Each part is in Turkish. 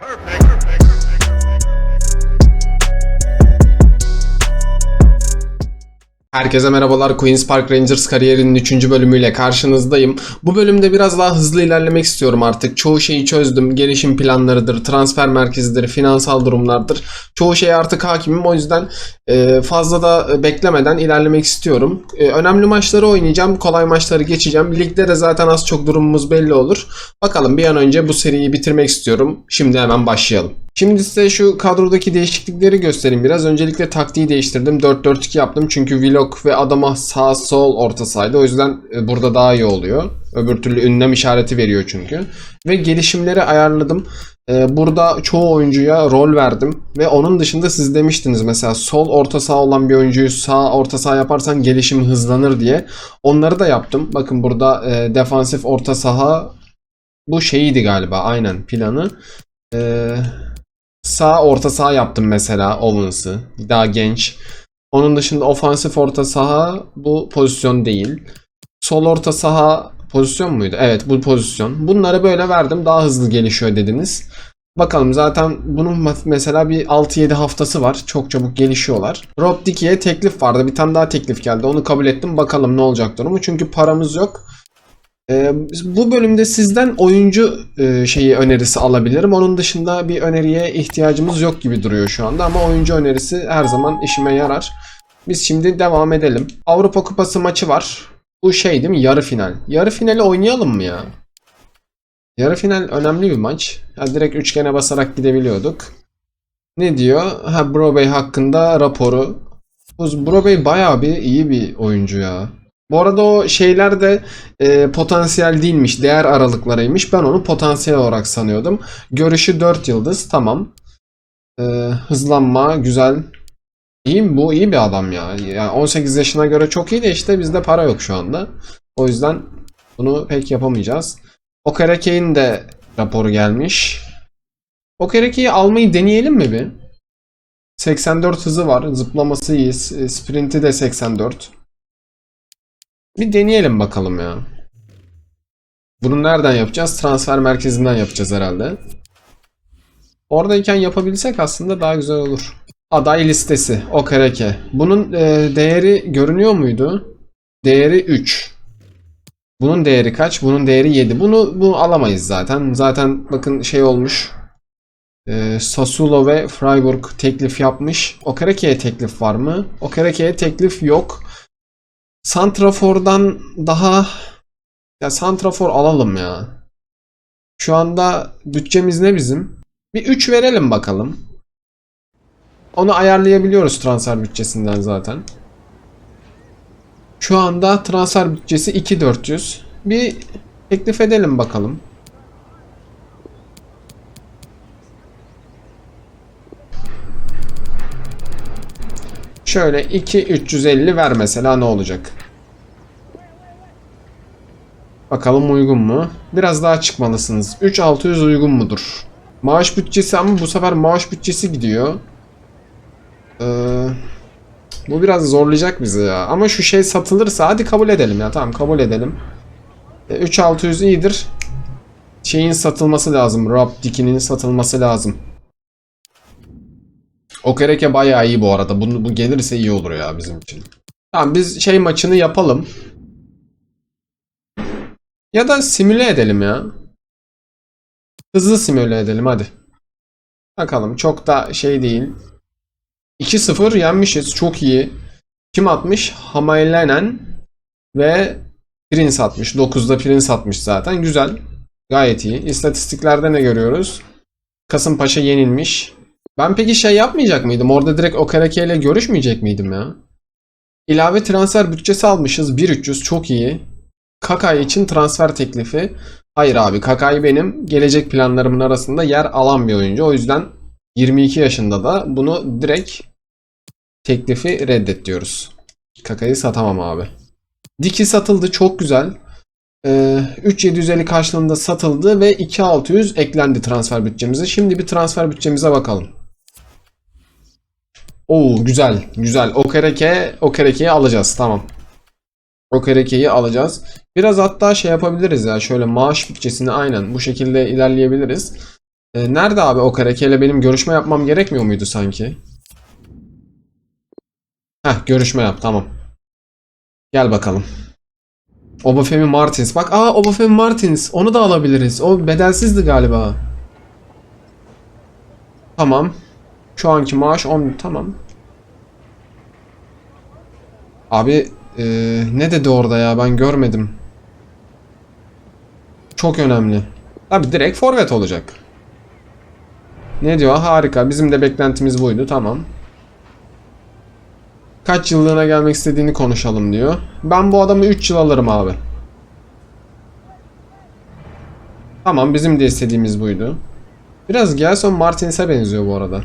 Perfect. Herkese merhabalar. Queen's Park Rangers kariyerinin 3. bölümüyle karşınızdayım. Bu bölümde biraz daha hızlı ilerlemek istiyorum artık. Çoğu şeyi çözdüm. Gelişim planlarıdır, transfer merkezidir, finansal durumlardır. Çoğu şeye artık hakimim. O yüzden e, fazla da beklemeden ilerlemek istiyorum. E, önemli maçları oynayacağım. Kolay maçları geçeceğim. Ligde de zaten az çok durumumuz belli olur. Bakalım bir an önce bu seriyi bitirmek istiyorum. Şimdi hemen başlayalım. Şimdi size şu kadrodaki değişiklikleri göstereyim biraz. Öncelikle taktiği değiştirdim. 4-4-2 yaptım çünkü Vlog ve adama sağ sol orta saydı. O yüzden e, burada daha iyi oluyor. Öbür türlü ünlem işareti veriyor çünkü. Ve gelişimleri ayarladım. E, Burada çoğu oyuncuya rol verdim. Ve onun dışında siz demiştiniz mesela sol orta saha olan bir oyuncuyu sağ orta saha yaparsan gelişimi hızlanır diye. Onları da yaptım. Bakın burada e, defansif orta saha bu şeyiydi galiba aynen planı. Eee Sağ orta saha yaptım mesela Owens'ı. Daha genç. Onun dışında ofansif orta saha bu pozisyon değil. Sol orta saha pozisyon muydu? Evet bu pozisyon. Bunları böyle verdim. Daha hızlı gelişiyor dediniz. Bakalım zaten bunun mesela bir 6-7 haftası var. Çok çabuk gelişiyorlar. Rob Dickey'e teklif vardı. Bir tane daha teklif geldi. Onu kabul ettim. Bakalım ne olacak durumu. Çünkü paramız yok. Ee, bu bölümde sizden oyuncu e, şeyi önerisi alabilirim. Onun dışında bir öneriye ihtiyacımız yok gibi duruyor şu anda ama oyuncu önerisi her zaman işime yarar. Biz şimdi devam edelim. Avrupa Kupası maçı var. Bu şey değil mi? Yarı final. Yarı finali oynayalım mı ya? Yarı final önemli bir maç. Ya direkt üçgene basarak gidebiliyorduk. Ne diyor? Ha Bro Bey hakkında raporu. Bu Bro Bey bayağı bir iyi bir oyuncu ya. Bu arada o şeyler de e, potansiyel değilmiş. Değer aralıklarıymış. Ben onu potansiyel olarak sanıyordum. Görüşü 4 yıldız. Tamam. E, hızlanma güzel. İyi? Bu iyi bir adam ya. Yani 18 yaşına göre çok iyi de işte bizde para yok şu anda. O yüzden bunu pek yapamayacağız. Okereke'nin de raporu gelmiş. Okereke'yi almayı deneyelim mi bir? 84 hızı var. Zıplaması iyi. Sprinti de 84. Bir deneyelim bakalım ya. Bunu nereden yapacağız? Transfer merkezinden yapacağız herhalde. Oradayken yapabilsek aslında daha güzel olur. Aday listesi. Okereke. Bunun e, değeri görünüyor muydu? Değeri 3. Bunun değeri kaç? Bunun değeri 7. Bunu bu alamayız zaten. Zaten bakın şey olmuş. E, Sassuolo ve Freiburg teklif yapmış. Okereke'ye teklif var mı? Okereke'ye teklif yok. Santrafor'dan daha ya Santrafor alalım ya. Şu anda bütçemiz ne bizim? Bir 3 verelim bakalım. Onu ayarlayabiliyoruz transfer bütçesinden zaten. Şu anda transfer bütçesi 2400. Bir teklif edelim bakalım. Şöyle 2350 ver mesela ne olacak? Bakalım uygun mu? Biraz daha çıkmalısınız. 3600 uygun mudur? Maaş bütçesi ama bu sefer maaş bütçesi gidiyor. Ee, bu biraz zorlayacak bizi ya. Ama şu şey satılırsa hadi kabul edelim ya. Tamam kabul edelim. E, 3600 iyidir. Şeyin satılması lazım. Rob Dickey'nin satılması lazım. Okereke bayağı iyi bu arada. Bu, bu gelirse iyi olur ya bizim için. Tamam biz şey maçını yapalım. Ya da simüle edelim ya. Hızlı simüle edelim hadi. Bakalım çok da şey değil. 2-0 yenmişiz. Çok iyi. Kim atmış? Hamaylenen ve Prince atmış. 9'da Prince atmış zaten. Güzel. Gayet iyi. İstatistiklerde ne görüyoruz? Kasımpaşa yenilmiş. Ben peki şey yapmayacak mıydım? Orada direkt Okereke ile görüşmeyecek miydim ya? İlave transfer bütçesi almışız. 1.300 çok iyi. Kakay için transfer teklifi. Hayır abi Kakay benim gelecek planlarımın arasında yer alan bir oyuncu. O yüzden 22 yaşında da bunu direkt teklifi reddet diyoruz. Kakay'ı satamam abi. Diki satıldı çok güzel. Ee, 3750 karşılığında satıldı ve 2600 eklendi transfer bütçemize. Şimdi bir transfer bütçemize bakalım. Oo güzel güzel. Okereke Okereke'yi alacağız tamam. Okereke'yi alacağız. Biraz hatta şey yapabiliriz ya şöyle maaş bütçesini aynen bu şekilde ilerleyebiliriz. Ee, nerede abi o ile benim görüşme yapmam gerekmiyor muydu sanki? Heh görüşme yap tamam. Gel bakalım. Obafemi Martins. Bak aa Obafemi Martins. Onu da alabiliriz. O bedelsizdi galiba. Tamam. Şu anki maaş 10 tamam. Abi eee, ne dedi orada ya ben görmedim. Çok önemli. Abi direkt forvet olacak. Ne diyor? Harika. Bizim de beklentimiz buydu. Tamam. Kaç yıllığına gelmek istediğini konuşalım diyor. Ben bu adamı 3 yıl alırım abi. Tamam bizim de istediğimiz buydu. Biraz Gelson Martinez'e benziyor bu arada.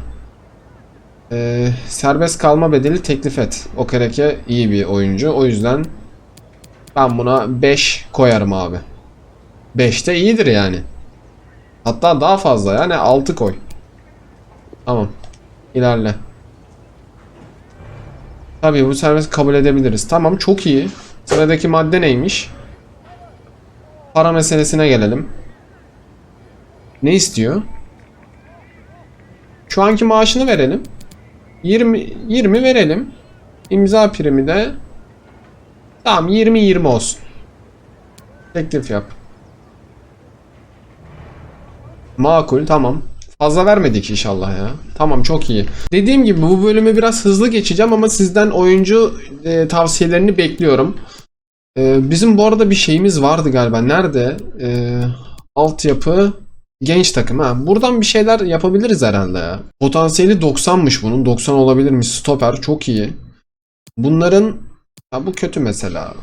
Ee, serbest kalma bedeli teklif et. Okereke iyi bir oyuncu. O yüzden ben buna 5 koyarım abi. 5 de iyidir yani. Hatta daha fazla yani 6 koy. Tamam. İlerle. Tabii bu serbest kabul edebiliriz. Tamam çok iyi. Sıradaki madde neymiş? Para meselesine gelelim. Ne istiyor? Şu anki maaşını verelim. 20 20 verelim. İmza primi de tamam 20 20 olsun. Teklif yap. Makul tamam. Fazla vermedik inşallah ya. Tamam çok iyi. Dediğim gibi bu bölümü biraz hızlı geçeceğim ama sizden oyuncu e, tavsiyelerini bekliyorum. E, bizim bu arada bir şeyimiz vardı galiba. Nerede? E, altyapı genç takım. Ha, buradan bir şeyler yapabiliriz herhalde ya. Potansiyeli 90'mış bunun. 90 olabilirmiş. Stoper çok iyi. Bunların ha, bu kötü mesela.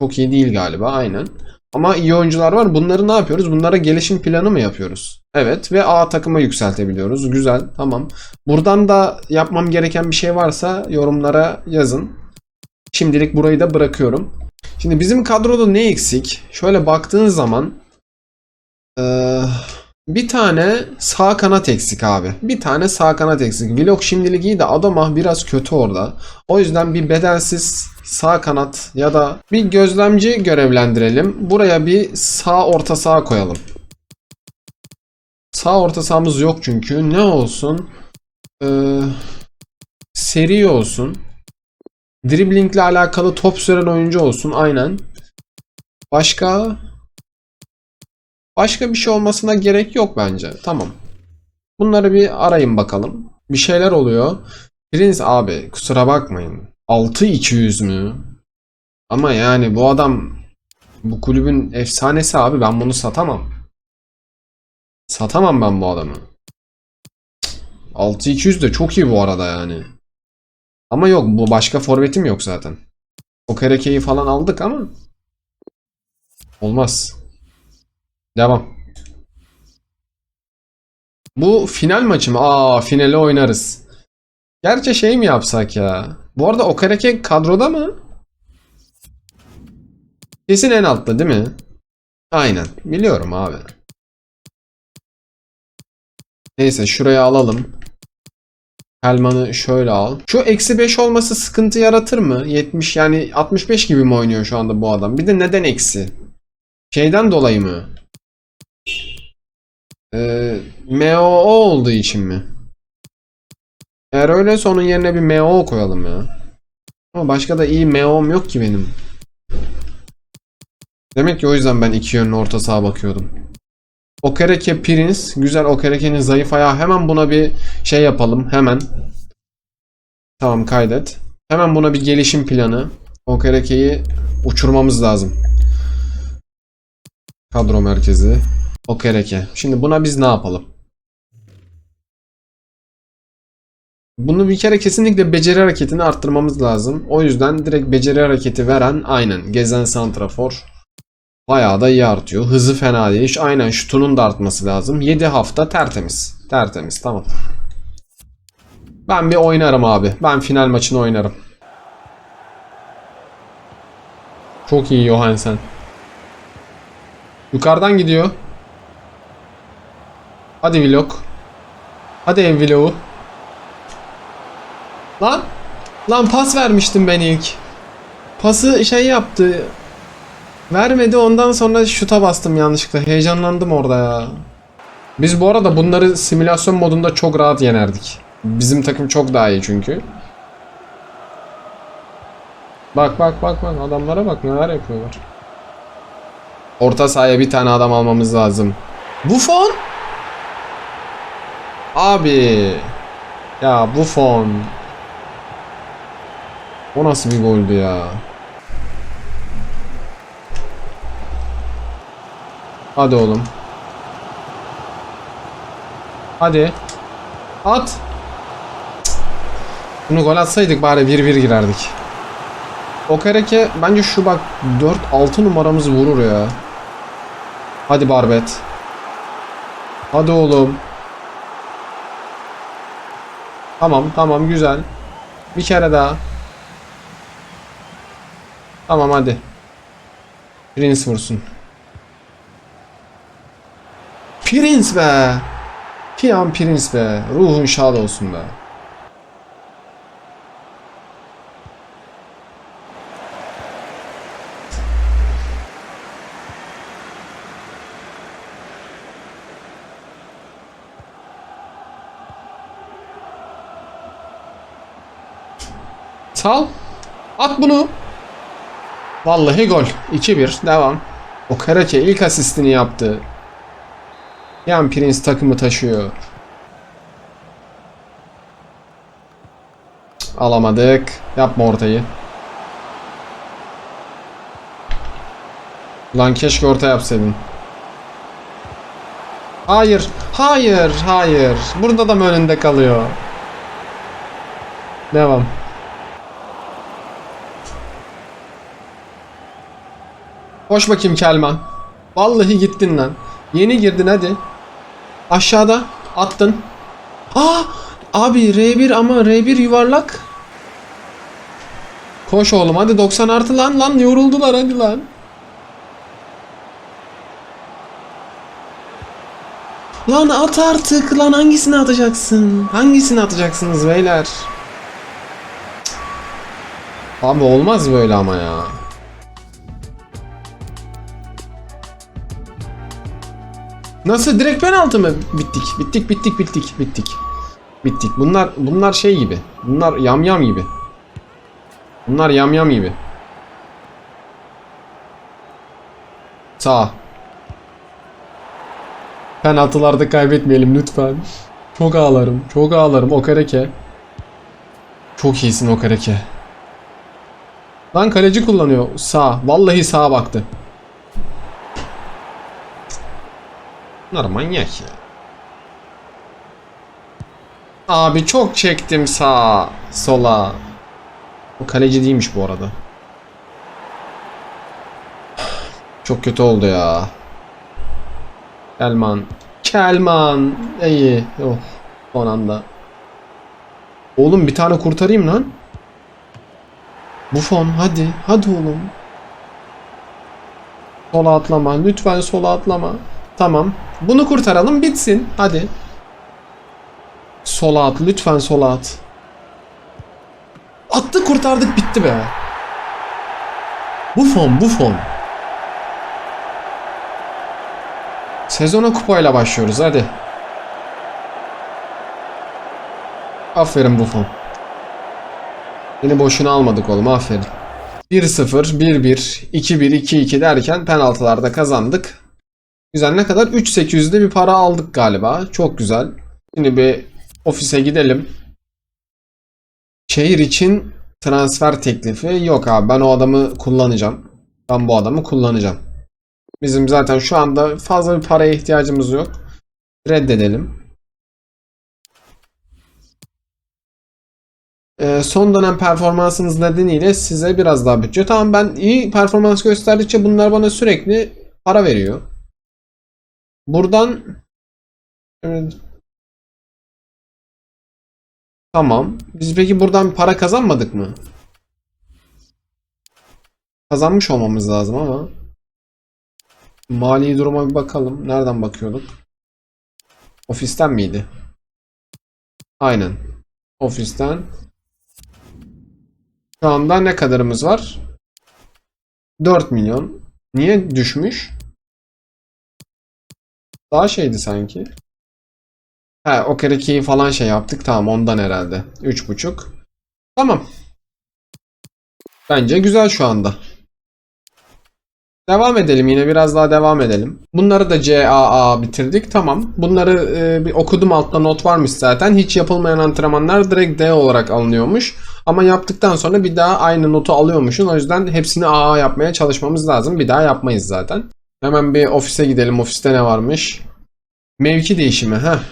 Çok iyi değil galiba aynen. Ama iyi oyuncular var. Bunları ne yapıyoruz? Bunlara gelişim planı mı yapıyoruz? Evet ve A takıma yükseltebiliyoruz. Güzel. Tamam. Buradan da yapmam gereken bir şey varsa yorumlara yazın. Şimdilik burayı da bırakıyorum. Şimdi bizim kadroda ne eksik? Şöyle baktığın zaman eee, bir tane sağ kanat eksik abi. Bir tane sağ kanat eksik. Vlog şimdilik iyi de Adama biraz kötü orada. O yüzden bir bedelsiz sağ kanat ya da bir gözlemci görevlendirelim. Buraya bir sağ orta saha koyalım. Sağ orta sahamız yok çünkü. Ne olsun? Ee, seri olsun. Driblingle alakalı top süren oyuncu olsun. Aynen. Başka? Başka bir şey olmasına gerek yok bence. Tamam. Bunları bir arayın bakalım. Bir şeyler oluyor. Prince abi kusura bakmayın. 6200 mü? Ama yani bu adam bu kulübün efsanesi abi ben bunu satamam. Satamam ben bu adamı. 6200 de çok iyi bu arada yani. Ama yok bu başka forvetim yok zaten. Okereke'yi falan aldık ama olmaz. Devam. Bu final maçı mı? Aa finale oynarız. Gerçi şey mi yapsak ya? Bu arada Okereke kadroda mı? Kesin en altta değil mi? Aynen. Biliyorum abi. Neyse şuraya alalım. Helman'ı şöyle al. Şu eksi 5 olması sıkıntı yaratır mı? 70 yani 65 gibi mi oynuyor şu anda bu adam? Bir de neden eksi? Şeyden dolayı mı? Ee, MO olduğu için mi? Eğer öyleyse onun yerine bir MO koyalım ya. Ama başka da iyi MO'm yok ki benim. Demek ki o yüzden ben iki yönlü orta saha bakıyordum. Okereke Prince. Güzel Okereke'nin zayıf ayağı. Hemen buna bir şey yapalım. Hemen. Tamam kaydet. Hemen buna bir gelişim planı. Okereke'yi uçurmamız lazım. Kadro merkezi. Okereke. Şimdi buna biz ne yapalım? Bunu bir kere kesinlikle beceri hareketini arttırmamız lazım. O yüzden direkt beceri hareketi veren aynen gezen santrafor bayağı da iyi artıyor. Hızı fena değil. Aynen şutunun da artması lazım. 7 hafta tertemiz. Tertemiz tamam. Ben bir oynarım abi. Ben final maçını oynarım. Çok iyi Johansen. Yukarıdan gidiyor. Hadi vlog. Hadi ev vlogu. Lan. Lan pas vermiştim ben ilk. Pası şey yaptı. Vermedi ondan sonra şuta bastım yanlışlıkla. Heyecanlandım orada ya. Biz bu arada bunları simülasyon modunda çok rahat yenerdik. Bizim takım çok daha iyi çünkü. Bak bak bak bak adamlara bak neler yapıyorlar. Orta sahaya bir tane adam almamız lazım. Buffon? Abi. Ya Buffon. O nasıl bir goldü ya? Hadi oğlum. Hadi. At. Cık. Bunu gol atsaydık bari 1-1 girerdik. Okereke bence şu bak 4-6 numaramız vurur ya. Hadi Barbet. Hadi oğlum. Tamam tamam güzel. Bir kere daha. Tamam hadi. Prince vursun. Prince be. Piyan Prince be. Ruhun şad olsun be. Sal. At bunu. Vallahi gol. 2-1. Devam. O Karake ilk asistini yaptı. Yan Prince takımı taşıyor. Alamadık. Yapma ortayı. Lan keşke orta yapsaydın. Hayır. Hayır. Hayır. Burada da mı önünde kalıyor? Devam. Koş bakayım Kelman. Vallahi gittin lan. Yeni girdin hadi. Aşağıda attın. Aa! Abi R1 ama R1 yuvarlak. Koş oğlum hadi 90 artı lan lan yoruldular hadi lan. Lan at artık lan hangisini atacaksın? Hangisini atacaksınız beyler? Abi olmaz böyle ama ya. Nasıl direkt penaltı mı? Bittik. Bittik bittik bittik bittik. Bittik. Bunlar bunlar şey gibi. Bunlar yamyam gibi. Bunlar yamyam gibi. Sağ. Penaltılarda kaybetmeyelim lütfen. Çok ağlarım. Çok ağlarım. Okereke. Çok iyisin Okereke. Lan kaleci kullanıyor. Sağ. Vallahi sağa baktı. Bunlar manyak ya. Abi çok çektim sağa, sola. Bu kaleci değilmiş bu arada. Çok kötü oldu ya. Kelman. Kelman. İyi. Oh. Son anda. Oğlum bir tane kurtarayım lan. Buffon hadi. Hadi oğlum. Sola atlama. Lütfen sola atlama. Tamam. Bunu kurtaralım bitsin. Hadi. Sola at. Lütfen sola at. Attı kurtardık bitti be. Buffon Buffon. Sezona kupayla başlıyoruz hadi. Aferin Buffon. Yine boşuna almadık oğlum aferin. 1-0, 1-1, 2-1, 2-2 derken penaltılarda kazandık. Güzel ne kadar? 3800'de bir para aldık galiba. Çok güzel. Şimdi bir ofise gidelim. Şehir için transfer teklifi yok abi. Ben o adamı kullanacağım. Ben bu adamı kullanacağım. Bizim zaten şu anda fazla bir paraya ihtiyacımız yok. Reddedelim. Ee, son dönem performansınız nedeniyle size biraz daha bütçe. Tamam ben iyi performans gösterdikçe bunlar bana sürekli para veriyor. Buradan Evet. Tamam. Biz peki buradan para kazanmadık mı? Kazanmış olmamız lazım ama. Mali duruma bir bakalım. Nereden bakıyorduk? Ofisten miydi? Aynen. Ofisten. Şu anda ne kadarımız var? 4 milyon. Niye düşmüş? Daha şeydi sanki. He o kerekeyi falan şey yaptık. Tamam ondan herhalde. 3.5. Tamam. Bence güzel şu anda. Devam edelim yine biraz daha devam edelim. Bunları da CAA bitirdik. Tamam. Bunları e, bir okudum altta not varmış zaten. Hiç yapılmayan antrenmanlar direkt D olarak alınıyormuş. Ama yaptıktan sonra bir daha aynı notu alıyormuşsun. O yüzden hepsini AA yapmaya çalışmamız lazım. Bir daha yapmayız zaten. Hemen bir ofise gidelim. Ofiste ne varmış? Mevki değişimi. Heh.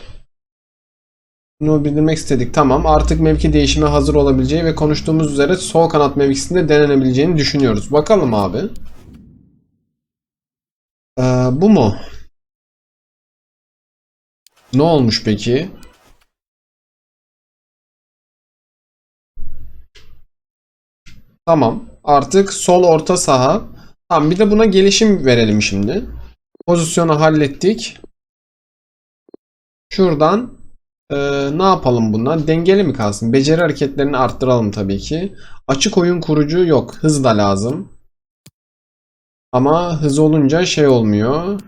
Bunu bildirmek istedik. Tamam. Artık mevki değişimi hazır olabileceği ve konuştuğumuz üzere sol kanat mevkisinde denenebileceğini düşünüyoruz. Bakalım abi. Ee, bu mu? Ne olmuş peki? Tamam. Artık sol orta saha. Tamam bir de buna gelişim verelim şimdi. Pozisyonu hallettik. Şuradan e, ne yapalım buna? Dengeli mi kalsın? Beceri hareketlerini arttıralım tabii ki. Açık oyun kurucu yok. Hız da lazım. Ama hız olunca şey olmuyor.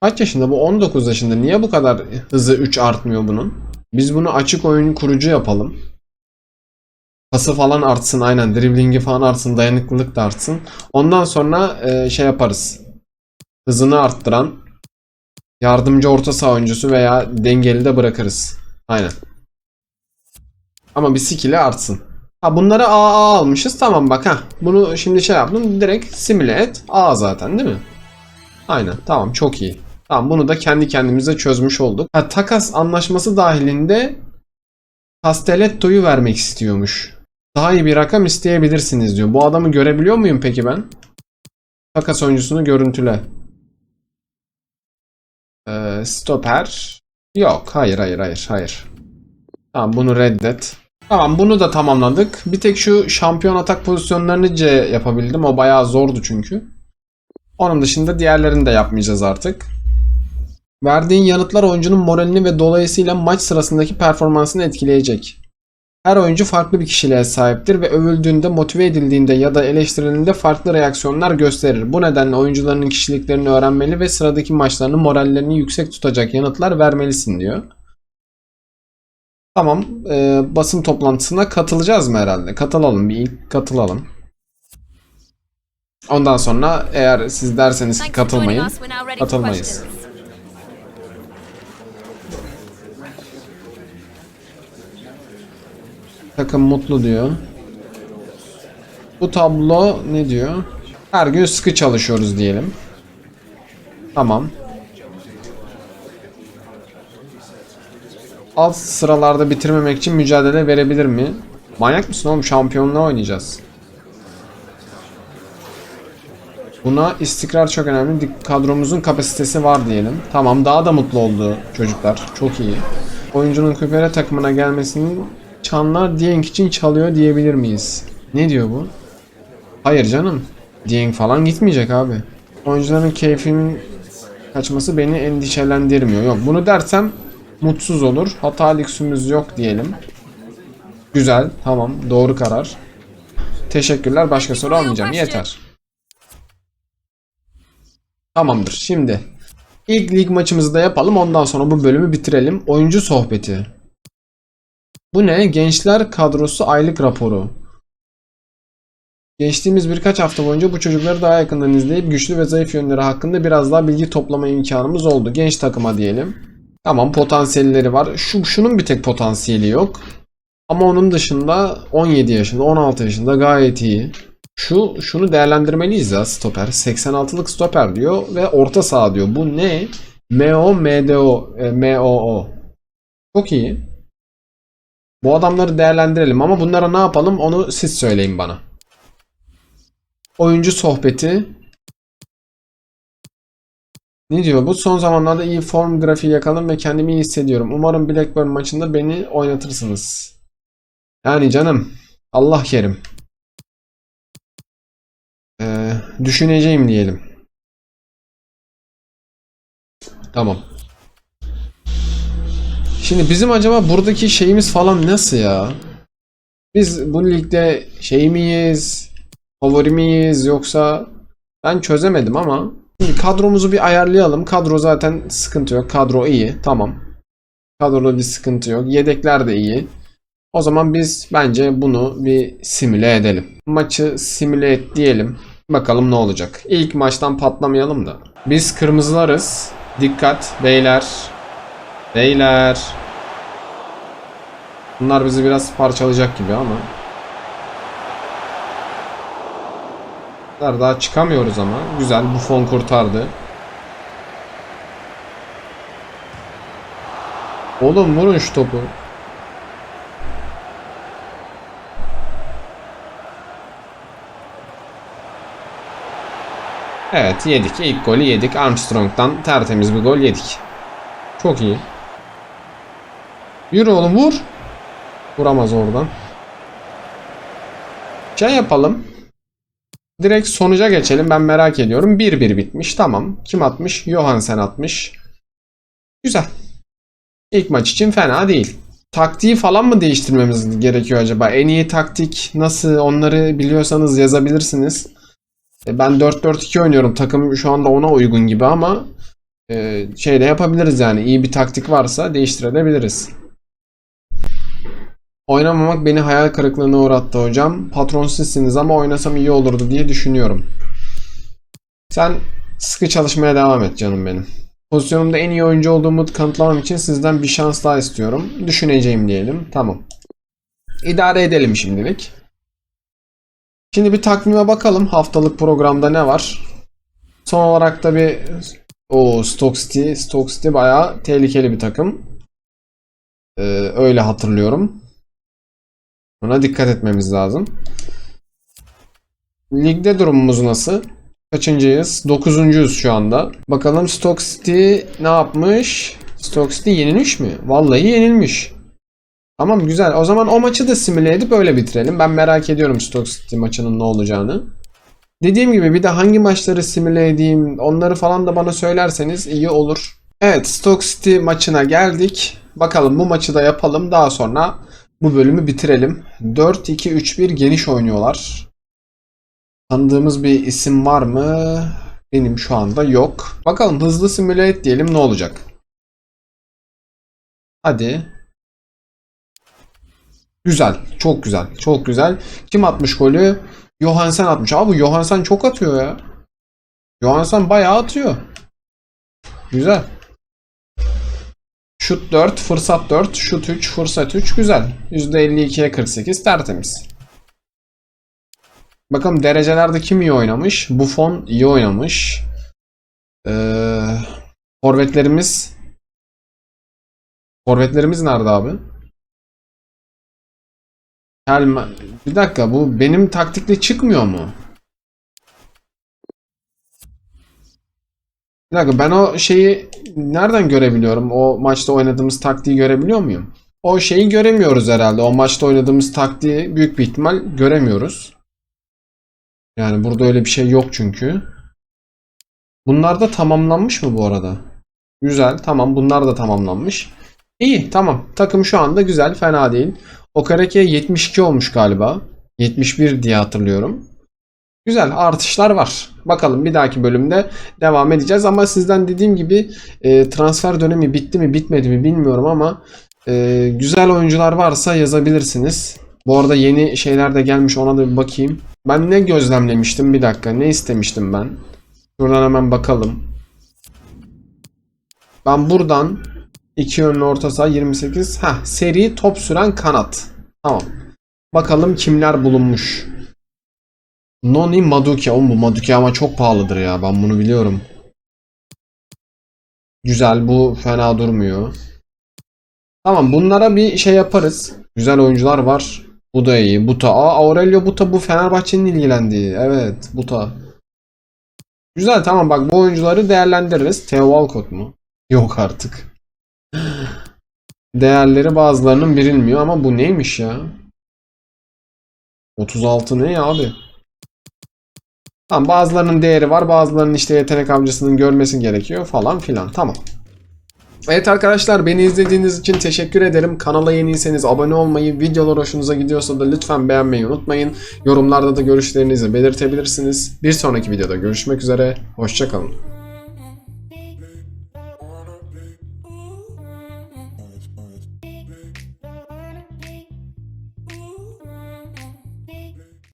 Kaç yaşında bu? 19 yaşında. Niye bu kadar hızı 3 artmıyor bunun? Biz bunu açık oyun kurucu yapalım. Pası falan artsın aynen. Driblingi falan artsın. Dayanıklılık da artsın. Ondan sonra e, şey yaparız. Hızını arttıran yardımcı orta saha oyuncusu veya dengeli de bırakırız. Aynen. Ama bir skill'i artsın. Ha bunları AA almışız. Tamam bak ha. Bunu şimdi şey yaptım. Direkt simüle et. A zaten değil mi? Aynen. Tamam çok iyi. Tamam bunu da kendi kendimize çözmüş olduk. Ha, takas anlaşması dahilinde Castelletto'yu vermek istiyormuş. Daha iyi bir rakam isteyebilirsiniz diyor. Bu adamı görebiliyor muyum peki ben? Takas oyuncusunu görüntüle. Ee, stoper. Yok. Hayır hayır hayır hayır. Tamam bunu reddet. Tamam bunu da tamamladık. Bir tek şu şampiyon atak pozisyonlarını C yapabildim. O bayağı zordu çünkü. Onun dışında diğerlerini de yapmayacağız artık. Verdiğin yanıtlar oyuncunun moralini ve dolayısıyla maç sırasındaki performansını etkileyecek. Her oyuncu farklı bir kişiliğe sahiptir ve övüldüğünde, motive edildiğinde ya da eleştirildiğinde farklı reaksiyonlar gösterir. Bu nedenle oyuncuların kişiliklerini öğrenmeli ve sıradaki maçlarının morallerini yüksek tutacak yanıtlar vermelisin diyor. Tamam, e, basın toplantısına katılacağız mı herhalde? Katılalım, bir ilk katılalım. Ondan sonra eğer siz derseniz ki katılmayın, katılmayız. Takım mutlu diyor. Bu tablo ne diyor? Her gün sıkı çalışıyoruz diyelim. Tamam. Alt sıralarda bitirmemek için mücadele verebilir mi? Manyak mısın oğlum? Şampiyonluğa oynayacağız. Buna istikrar çok önemli. Kadromuzun kapasitesi var diyelim. Tamam daha da mutlu oldu çocuklar. Çok iyi. Oyuncunun Küpere takımına gelmesinin çanlar Dieng için çalıyor diyebilir miyiz? Ne diyor bu? Hayır canım. Dieng falan gitmeyecek abi. Oyuncuların keyfinin kaçması beni endişelendirmiyor. Yok bunu dersem mutsuz olur. Hata lüksümüz yok diyelim. Güzel. Tamam. Doğru karar. Teşekkürler. Başka soru almayacağım. Yeter. Tamamdır. Şimdi ilk lig maçımızı da yapalım. Ondan sonra bu bölümü bitirelim. Oyuncu sohbeti. Bu ne? Gençler kadrosu aylık raporu. Geçtiğimiz birkaç hafta boyunca bu çocukları daha yakından izleyip güçlü ve zayıf yönleri hakkında biraz daha bilgi toplama imkanımız oldu. Genç takıma diyelim. Tamam potansiyelleri var. Şu şunun bir tek potansiyeli yok. Ama onun dışında 17 yaşında, 16 yaşında gayet iyi. Şu şunu değerlendirmeliyiz ya stoper. 86'lık stoper diyor ve orta saha diyor. Bu ne? MO MDO e, MOO. Çok iyi. Bu adamları değerlendirelim ama bunlara ne yapalım onu siz söyleyin bana. Oyuncu sohbeti. Ne diyor bu? Son zamanlarda iyi form grafiği yakaladım ve kendimi iyi hissediyorum. Umarım Blackburn maçında beni oynatırsınız. Yani canım. Allah kerim. Ee, düşüneceğim diyelim. Tamam. Şimdi bizim acaba buradaki şeyimiz falan nasıl ya? Biz bu ligde şey miyiz? Favori miyiz yoksa ben çözemedim ama Şimdi kadromuzu bir ayarlayalım. Kadro zaten sıkıntı yok. Kadro iyi. Tamam. Kadroda bir sıkıntı yok. Yedekler de iyi. O zaman biz bence bunu bir simüle edelim. Maçı simüle et diyelim. Bakalım ne olacak. İlk maçtan patlamayalım da. Biz kırmızılarız. Dikkat beyler. Beyler. Bunlar bizi biraz parçalayacak gibi ama. Daha çıkamıyoruz ama. Güzel. Bu fon kurtardı. Oğlum vurun şu topu. Evet yedik. İlk golü yedik. Armstrong'dan tertemiz bir gol yedik. Çok iyi. Yürü oğlum vur. Vuramaz oradan. Şey yapalım. Direkt sonuca geçelim. Ben merak ediyorum. 1-1 bitmiş. Tamam. Kim atmış? Johansen atmış. Güzel. İlk maç için fena değil. Taktiği falan mı değiştirmemiz gerekiyor acaba? En iyi taktik nasıl onları biliyorsanız yazabilirsiniz. E, Ben 4-4-2 oynuyorum. Takım şu anda ona uygun gibi ama e, şey de yapabiliriz yani. İyi bir taktik varsa değiştirebiliriz. Oynamamak beni hayal kırıklığına uğrattı hocam. Patron sizsiniz ama oynasam iyi olurdu diye düşünüyorum. Sen sıkı çalışmaya devam et canım benim. Pozisyonumda en iyi oyuncu olduğumu kanıtlamam için sizden bir şans daha istiyorum. Düşüneceğim diyelim. Tamam. İdare edelim şimdilik. Şimdi bir takvime bakalım. Haftalık programda ne var? Son olarak da bir o Stoke City. Stoke City bayağı tehlikeli bir takım. Ee, öyle hatırlıyorum. Buna dikkat etmemiz lazım. Ligde durumumuz nasıl? Kaçıncıyız? Dokuzuncuyuz şu anda. Bakalım Stoke City ne yapmış? Stoke City yenilmiş mi? Vallahi yenilmiş. Tamam güzel. O zaman o maçı da simüle edip öyle bitirelim. Ben merak ediyorum Stoke City maçının ne olacağını. Dediğim gibi bir de hangi maçları simüle edeyim onları falan da bana söylerseniz iyi olur. Evet Stoke City maçına geldik. Bakalım bu maçı da yapalım. Daha sonra bu bölümü bitirelim. 4-2-3-1 geniş oynuyorlar. Tanıdığımız bir isim var mı? Benim şu anda yok. Bakalım hızlı simüle diyelim ne olacak? Hadi. Güzel. Çok güzel. Çok güzel. Kim atmış golü? Johansen atmış. Abi Johansen çok atıyor ya. Johansen bayağı atıyor. Güzel. Şut 4, fırsat 4, şut 3, fırsat 3. Güzel. %52'ye 48 tertemiz. Bakalım derecelerde kim iyi oynamış? Buffon iyi oynamış. Ee, forvetlerimiz Forvetlerimiz nerede abi? Helma. Bir dakika bu benim taktikle çıkmıyor mu? Bir dakika ben o şeyi nereden görebiliyorum? O maçta oynadığımız taktiği görebiliyor muyum? O şeyi göremiyoruz herhalde. O maçta oynadığımız taktiği büyük bir ihtimal göremiyoruz. Yani burada öyle bir şey yok çünkü. Bunlar da tamamlanmış mı bu arada? Güzel. Tamam. Bunlar da tamamlanmış. İyi. Tamam. Takım şu anda güzel. Fena değil. Okareke 72 olmuş galiba. 71 diye hatırlıyorum. Güzel artışlar var. Bakalım bir dahaki bölümde devam edeceğiz ama sizden dediğim gibi e, transfer dönemi bitti mi bitmedi mi bilmiyorum ama e, güzel oyuncular varsa yazabilirsiniz. Bu arada yeni şeyler de gelmiş ona da bir bakayım. Ben ne gözlemlemiştim bir dakika ne istemiştim ben? Şuradan hemen bakalım. Ben buradan iki yönlü orta saha 28. Ha seri top süren kanat. Tamam. Bakalım kimler bulunmuş. Noni Maduke. Oğlum bu Maduke ama çok pahalıdır ya. Ben bunu biliyorum. Güzel bu fena durmuyor. Tamam bunlara bir şey yaparız. Güzel oyuncular var. Bu da iyi. Buta. Aa Aurelio Buta bu Fenerbahçe'nin ilgilendiği. Evet Buta. Güzel tamam bak bu oyuncuları değerlendiririz. Theo Walcott mu? Yok artık. Değerleri bazılarının bilinmiyor ama bu neymiş ya? 36 ne ya abi? Tamam bazılarının değeri var bazılarının işte yetenek avcısının görmesi gerekiyor falan filan tamam. Evet arkadaşlar beni izlediğiniz için teşekkür ederim. Kanala yeniyseniz abone olmayı, videolar hoşunuza gidiyorsa da lütfen beğenmeyi unutmayın. Yorumlarda da görüşlerinizi belirtebilirsiniz. Bir sonraki videoda görüşmek üzere. Hoşçakalın.